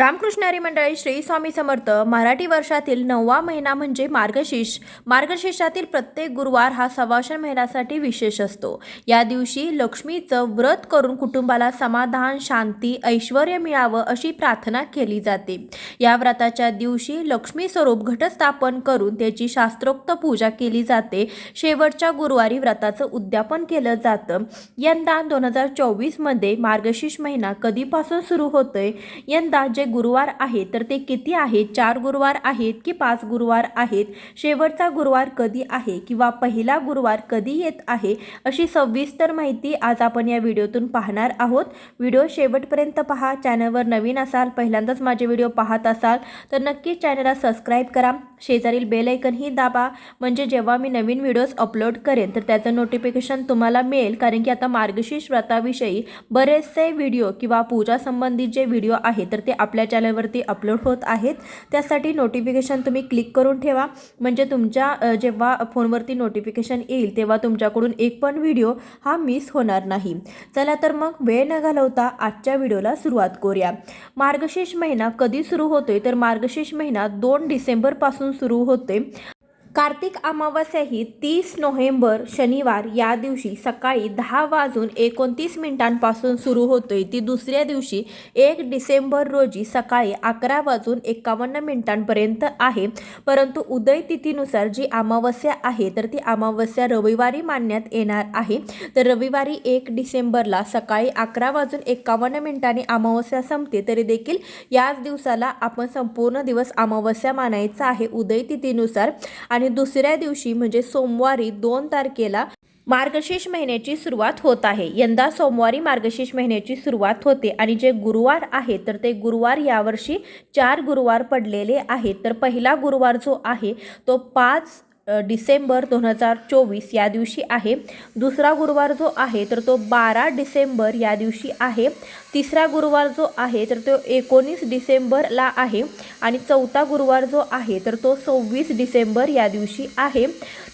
रामकृष्णारी मंडळी श्री स्वामी समर्थ मराठी वर्षातील नववा महिना म्हणजे मार्गशीर्ष. मार्गशीर्षातील प्रत्येक गुरुवार हा सवाशन महिन्यासाठी विशेष असतो. या दिवशी लक्ष्मीचं व्रत करून कुटुंबाला समाधान शांती ऐश्वर मिळावं अशी प्रार्थना केली जाते. या व्रताच्या दिवशी लक्ष्मी स्वरूप घटस्थापन करून त्याची शास्त्रोक्त पूजा केली जाते. शेवटच्या गुरुवारी व्रताचं उद्यापन केलं जातं. यंदा दोन हजार चोवीसमध्ये मार्गशीर्ष महिना कधीपासून सुरू होतोय? यंदा जे गुरुवार आहेत तर ते किती आहेत? चार गुरुवार आहेत की पाच गुरुवार आहेत? शेवटचा गुरुवार कधी आहे किंवा पहिला गुरुवार कधी येत आहे? अशी सविस्तर माहिती आज आपण या व्हिडिओतून पाहणार आहोत. व्हिडिओ शेवटपर्यंत पहा. चॅनलवर नवीन असाल पहिल्यांदाच माझे व्हिडिओ पाहत असाल तर नक्कीच चॅनलला सबस्क्राईब करा. शेजारील बेल दाबा. म्हणजे जेव्हा मी नवीन व्हिडिओज अपलोड करेन तर त्याचं नोटिफिकेशन तुम्हाला मिळेल. कारण की आता मार्गशीर्ष व्रताविषयी बरेचसे व्हिडिओ किंवा पूजासंबंधित जे व्हिडिओ आहेत तर ते आपल्या चॅनलवरती अपलोड होत आहेत. त्यासाठी नोटिफिकेशन तुम्ही क्लिक करून ठेवा. म्हणजे तुमच्या जेव्हा फोनवरती नोटिफिकेशन येईल तेव्हा तुमच्याकडून एक पण व्हिडिओ हा मिस होणार नाही. चला तर मग वेळ न घालवता आजच्या व्हिडिओला सुरुवात करूया. मार्गशीर्ष महिना कधी सुरू होतोय? तर मार्गशीर्ष महिना दोन डिसेंबरपासून सुरू होते. कार्तिक अमावस्या ही तीस नोव्हेंबर शनिवार या दिवशी सकाळी दहा वाजून एकोणतीस मिनिटांपासून सुरू होतोय. ती दुसऱ्या दिवशी एक डिसेंबर रोजी सकाळी अकरा वाजून एकावन्न मिनिटांपर्यंत आहे. परंतु उदय तिथीनुसार जी अमावस्या आहे तर ती अमावस्या रविवारी मानण्यात येणार आहे. तर रविवारी एक डिसेंबरला सकाळी अकरा वाजून एकावन्न मिनिटांनी अमावस्या संपते तरी देखील याच दिवसाला आपण संपूर्ण दिवस अमावस्या मानायचा आहे. उदय तिथीनुसार आणि दुसऱ्या दिवशी म्हणजे सोमवारी दोन तारखेला मार्गशीर्ष महिन्याची सुरुवात होत आहे. यंदा सोमवारी मार्गशीर्ष महिन्याची सुरुवात होते आणि जे गुरुवार आहे तर ते गुरुवार यावर्षी चार गुरुवार पडलेले आहेत. तर पहिला गुरुवार जो आहे तो पाच डिसेंबर दोन हजार चोवीस या दिवशी आहे. दुसरा गुरुवार जो आहे तर तो बारा डिसेंबर या दिवशी आहे. तिसरा गुरुवार जो आहे तर तो एकोणीस डिसेंबरला आहे. आणि चौथा गुरुवार जो आहे तर तो सव्वीस डिसेंबर या दिवशी आहे.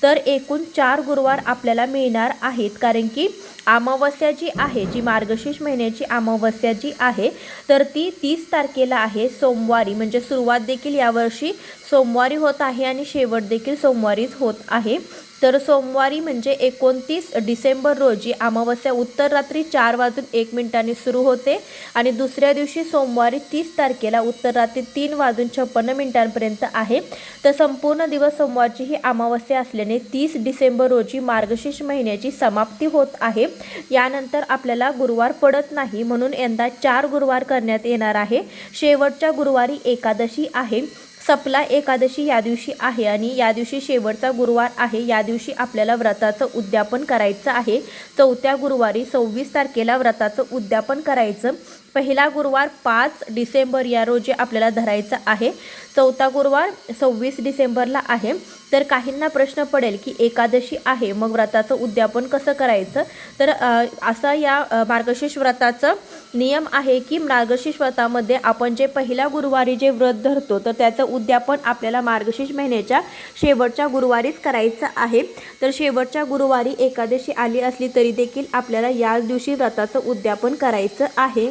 तर एकूण चार गुरुवार आपल्याला मिळणार आहेत कारण की अमावस्या जी आहे जी मार्गशीर्ष महिन्याची अमावस्या जी आहे तर ती तीस तारखेला आहे सोमवारी. म्हणजे सुरुवात देखील यावर्षी सोमवारी होत आहे आणि शेवट देखील सोमवारीच होत आहे. तर सोमवारी म्हणजे एकोणतीस डिसेंबर रोजी अमावस्या उत्तर रात्री चार वाजून एक मिनिटांनी सुरू होते आणि दुसऱ्या दिवशी सोमवारी तीस तारखेला उत्तर रात्री तीन वाजून छप्पन्न मिनिटांपर्यंत आहे. तर संपूर्ण दिवस सोमवारची ही अमावस्या असल्याने तीस डिसेंबर रोजी मार्गशीर्ष महिन्याची समाप्ती होत आहे. यानंतर आपल्याला गुरुवार पडत नाही म्हणून यंदा चार गुरुवार करण्यात येणार आहे. शेवटच्या गुरुवारी एकादशी आहे. सपला एकादशी या दिवशी आहे आणि या दिवशी शेवटचा गुरुवार आहे. या दिवशी आपल्याला व्रताचं उद्यापन करायचं आहे. चौथ्या गुरुवारी सव्वीस तारखेला व्रताचं उद्यापन करायचं. पहिला गुरुवार पाच डिसेंबर या रोजी आपल्याला धरायचा आहे. चौथा गुरुवार सव्वीस डिसेंबरला आहे. तर काहींना प्रश्न पडेल की एकादशी आहे मग व्रताचं उद्यापन कसं करायचं? तर असं या मार्गशीर्ष व्रताचं नियम आहे की मार्गशीर्ष व्रतामध्ये आपण जे पहिल्या गुरुवारी जे व्रत धरतो तर त्याचं उद्यापन आपल्याला मार्गशीर्ष महिन्याच्या शेवटच्या गुरुवारीच करायचं आहे. तर शेवटच्या गुरुवारी एकादशी आली असली तरी देखील आपल्याला याच दिवशी व्रताचं उद्यापन करायचं आहे.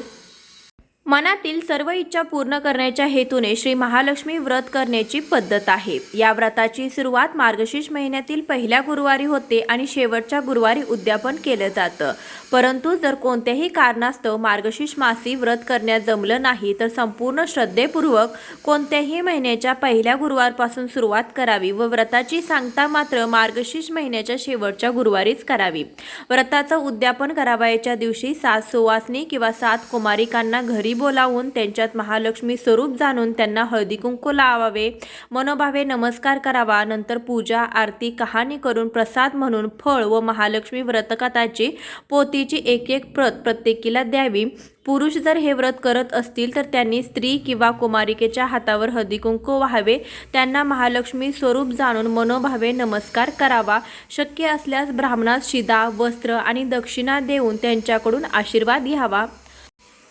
मनातील सर्व इच्छा पूर्ण करण्याच्या हेतूने श्री महालक्ष्मी व्रत करण्याची पद्धत आहे. या व्रताची सुरुवात मार्गशीर्ष महिन्यातील पहिल्या गुरुवारी होते आणि शेवटच्या गुरुवारी उद्यापन केलं जातं. परंतु जर कोणत्याही कारणास्तव मार्गशीर्ष मासी व्रत करण्यात जमलं नाही तर संपूर्ण श्रद्धेपूर्वक कोणत्याही महिन्याच्या पहिल्या गुरुवारपासून सुरुवात करावी व व्रताची सांगता मात्र मार्गशीर्ष महिन्याच्या शेवटच्या गुरुवारीच करावी. व्रताचं उद्यापन करावयाच्या दिवशी सात सुवासनी किंवा सात कुमारिकांना घरी बोलावून त्यांच्यात महालक्ष्मी स्वरूप जाणून त्यांना हळदी कुंकू लावावे. मनोभावे नमस्कार करावा. नंतर पूजा आरती कहाणी करून प्रसाद म्हणून फळ व महालक्ष्मी व्रतकथाची पोतीची एक एक प्रत प्रत्येकीला द्यावी. पुरुष जर हे व्रत करत असतील तर त्यांनी स्त्री किंवा कुमारिकेच्या हातावर हळदीकुंकू व्हावे. त्यांना महालक्ष्मी स्वरूप जाणून मनोभावे नमस्कार करावा. शक्य असल्यास ब्राह्मणास शिदा वस्त्र आणि दक्षिणा देऊन त्यांच्याकडून आशीर्वाद घ्यावा.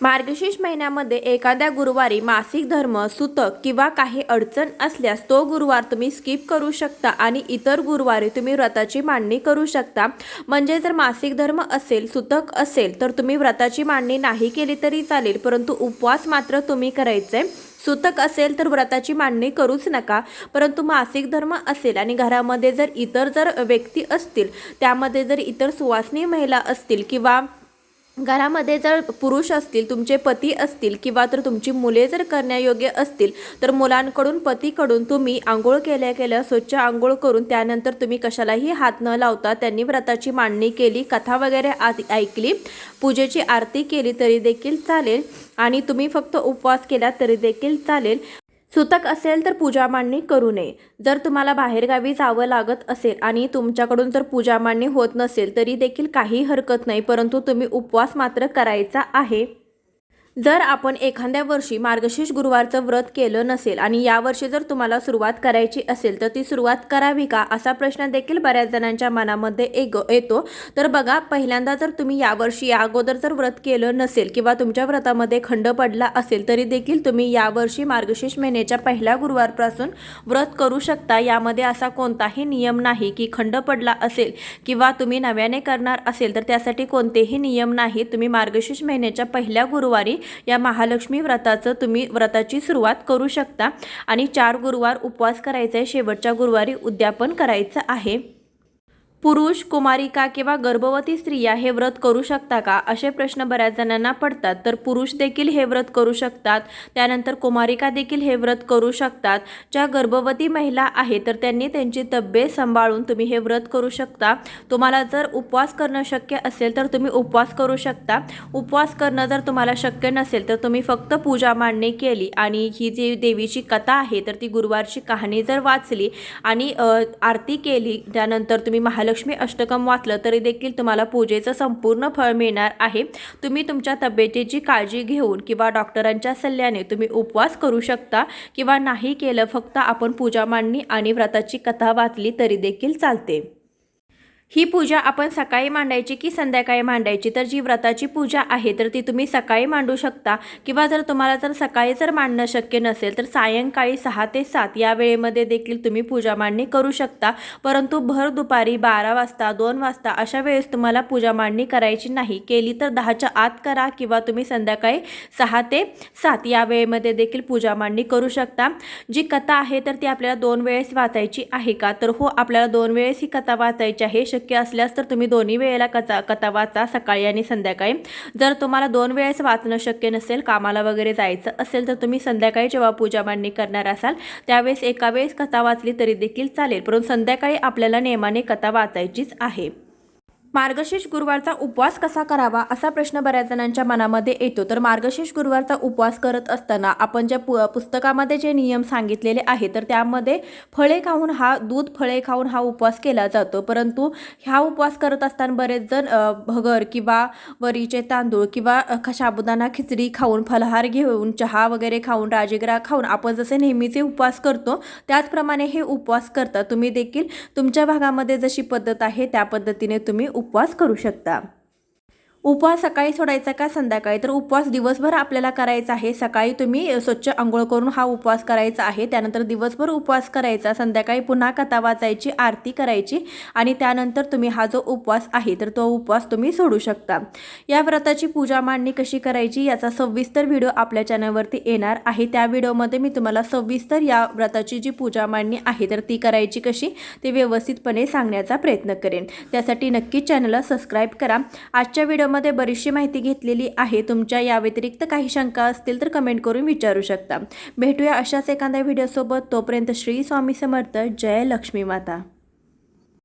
मार्गशीर्ष महिन्यामध्ये एखाद्या गुरुवारी मासिक धर्म सुतक किंवा काही अडचण असल्यास तो गुरुवार तुम्ही स्किप करू शकता आणि इतर गुरुवारी तुम्ही व्रताची मांडणी करू शकता. म्हणजे जर मासिक धर्म असेल सुतक असेल तर तुम्ही व्रताची मांडणी नाही केली तरी चालेल परंतु उपवास मात्र तुम्ही करायचे. सुतक असेल तर व्रताची मांडणी करूच नका परंतु मासिक धर्म असेल आणि घरामध्ये जर इतर जर व्यक्ती असतील त्यामध्ये जर इतर सुवासनी महिला असतील किंवा घरामध्ये जर पुरुष असतील तुमचे पती असतील किंवा तर तुमची मुले जर करण्यायोग्य असतील तर मुलांकडून पतीकडून तुम्ही आंघोळ केल्या केल्या स्वच्छ आंघोळ करून त्यानंतर तुम्ही कशालाही हात न लावता त्यांनी व्रताची मांडणी केली कथा वगैरे ऐकली पूजेची आरती केली तरी देखील चालेल आणि तुम्ही फक्त उपवास केला तरी देखील चालेल. सुतक असेल तर पूजा मांडणी करू नये. जर तुम्हाला बाहेरगावी जावं लागत असेल आणि तुमच्याकडून जर पूजा मांडणी होत नसेल तरी देखील काही हरकत नाही परंतु तुम्ही उपवास मात्र करायचा आहे. जर आपण एखाद्या वर्षी मार्गशीर्ष गुरुवारचं व्रत केलं नसेल आणि यावर्षी जर तुम्हाला सुरुवात करायची असेल तर ती सुरुवात करावी का? असा प्रश्न देखील बऱ्याच जणांच्या मनामध्ये एक येतो. तर बघा पहिल्यांदा जर तुम्ही यावर्षी या अगोदर जर व्रत केलं नसेल किंवा तुमच्या व्रतामध्ये खंड पडला असेल तरी देखील तुम्ही यावर्षी मार्गशीर्ष महिन्याच्या पहिल्या गुरुवारपासून व्रत करू शकता. यामध्ये असा कोणताही नियम नाही की खंड पडला असेल किंवा तुम्ही नव्याने करणार असेल तर त्यासाठी कोणतेही नियम नाही. तुम्ही मार्गशीर्ष महिन्याच्या पहिल्या गुरुवारी या महालक्ष्मी व्रताचं तुम्ही व्रताची सुरुवात करू शकता. आणि चार गुरुवार उपवास करायचा आहे. शेवटच्या गुरुवारी उद्यापन करायचं आहे. पुरुष कुमारिका किंवा गर्भवती स्त्रिया हे व्रत करू शकता का? असे प्रश्न बऱ्याच जणांना पडतात. तर पुरुष देखील हे व्रत करू शकतात. त्यानंतर कुमारिका देखील हे व्रत करू शकतात. ज्या गर्भवती महिला आहेत तर त्यांनी त्यांची तब्येत सांभाळून तुम्ही हे व्रत करू शकता. तुम्हाला जर उपवास करणं शक्य असेल तर तुम्ही उपवास करू शकता. उपवास करणं जर तुम्हाला शक्य नसेल तर तुम्ही फक्त पूजा मांडणी केली. आणि ही जी देवीची कथा आहे तर ती गुरुवारची कहाणी जर वाचली आणि आरती केली त्यानंतर तुम्ही महालक्ष्मी लक्ष्मी अष्टकम वाचलं तरी देखील तुम्हाला पूजेचं संपूर्ण फळ मिळणार आहे. तुम्ही तुमच्या तब्येतीची काळजी घेऊन किंवा डॉक्टरांच्या सल्ल्याने तुम्ही उपवास करू शकता किंवा नाही केलं फक्त आपण पूजा मांडणी आणि व्रताची कथा वाचली तरी देखील चालते. ही पूजा आपण सकाळी मांडायची की संध्याकाळी मांडायची? तर जी व्रताची पूजा आहे तर ती तुम्ही सकाळी मांडू शकता. किंवा जर तुम्हाला जर सकाळी जर मांडणं शक्य नसेल तर सायंकाळी सहा ते सात या वेळेमध्ये देखील तुम्ही पूजा मांडणी करू शकता. परंतु भर दुपारी बारा वाजता दोन वाजता अशा वेळेस तुम्हाला पूजा मांडणी करायची नाही. केली तर दहाच्या आत करा किंवा तुम्ही संध्याकाळी सहा ते सात या वेळेमध्ये देखील पूजा मांडणी करू शकता. जी कथा आहे तर ती आपल्याला दोन वेळेस वाचायची आहे का? तर हो आपल्याला दोन वेळेस ही कथा वाचायची आहे. शक्य असल्यास तर तुम्ही दोन्ही वेळेला कथा कथा वाचा सकाळी आणि संध्याकाळी. जर तुम्हाला दोन वेळेस वाचणं शक्य नसेल कामाला वगैरे जायचं असेल तर तुम्ही संध्याकाळी जेव्हा पूजा मांडणी करणार असाल त्यावेळेस एका वेळेस कथा वाचली तरी देखील चालेल. परंतु संध्याकाळी आपल्याला नेमाने कथा वाचायचीच आहे. मार्गशीर्ष गुरुवारचा उपवास कसा करावा असा प्रश्न बऱ्याच जणांच्या मनामध्ये येतो. तर मार्गशीर्ष गुरुवारचा उपवास करत असताना आपण ज्या पु पुस्तकामध्ये जे नियम सांगितलेले आहे तर त्यामध्ये फळे खाऊन हा दूध फळे खाऊन हा उपवास केला जातो. परंतु हा उपवास करत असताना बरेच जण भगर किंवा वरीचे तांदूळ किंवा ख- साबुदाणा खिचडी खाऊन फलहार घेऊन चहा वगैरे खाऊन राजगिरा खाऊन आपण जसे नेहमीचे उपवास करतो त्याचप्रमाणे हे उपवास करता. तुम्ही देखील तुमच्या भागामध्ये जशी पद्धत आहे त्या पद्धतीने तुम्ही उप उपवास करू शकता. उपवास सकाळी सोडायचा का संध्याकाळी? तर उपवास दिवसभर आपल्याला करायचा आहे. सकाळी तुम्ही स्वच्छ आंघोळ करून हा उपवास करायचा आहे. त्यानंतर दिवसभर उपवास करायचा. संध्याकाळी पुन्हा कथा वाचायची आरती करायची आणि त्यानंतर तुम्ही हा जो उपवास आहे तर तो उपवास तुम्ही सोडू शकता. या व्रताची पूजा मांडणी कशी करायची याचा सविस्तर व्हिडिओ आपल्या चॅनलवरती येणार आहे. त्या व्हिडिओमध्ये मी तुम्हाला सविस्तर या व्रताची जी पूजा मांडणी आहे तर ती करायची कशी ते व्यवस्थितपणे सांगण्याचा प्रयत्न करेन. त्यासाठी नक्कीच चॅनलला सबस्क्राईब करा. आजच्या व्हिडिओ मध्ये बरीचशी माहिती घेतलेली आहे. तुमच्या या व्यतिरिक्त काही शंका असतील तर कमेंट करून विचारू शकता. भेटूया अशाच एखाद्या व्हिडिओसोबत तोपर्यंत श्री स्वामी समर्थ. जय लक्ष्मी माता.